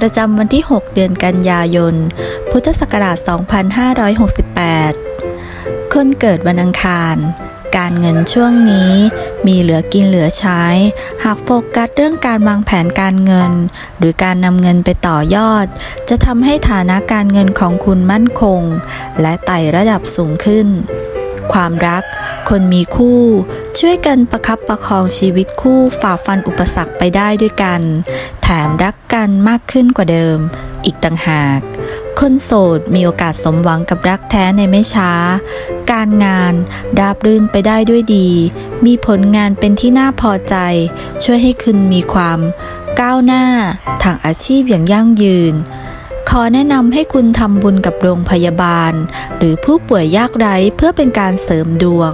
ประจำวันที่ 6 เดือนกันยายน พุทธศักราช 2568 คนเกิดวันอังคาร การเงินช่วงนี้มีเหลือกินเหลือใช้ หากโฟกัสเรื่องการวางแผนการเงิน หรือการนำเงินไปต่อยอด จะทำให้ฐานะการเงินของคุณมั่นคง และไต่ระดับสูงขึ้น ความรัก คนมีคู่ ช่วยกันประคับประคองชีวิตคู่ฝ่าฟันอุปสรรคไปได้ด้วยกัน แถมรักกันมากขึ้นกว่าเดิม อีกต่างหาก คนโสดมีโอกาสสมหวังกับรักแท้ในไม่ช้า การงานราบรื่นไปได้ด้วยดี มีผลงานเป็นที่น่าพอใจ ช่วยให้คุณมีความก้าวหน้าทางอาชีพอย่างยั่งยืนขอแนะนำให้คุณทำบุญกับโรงพยาบาล หรือผู้ป่วยยากไร้เพื่อเป็นการเสริมดวง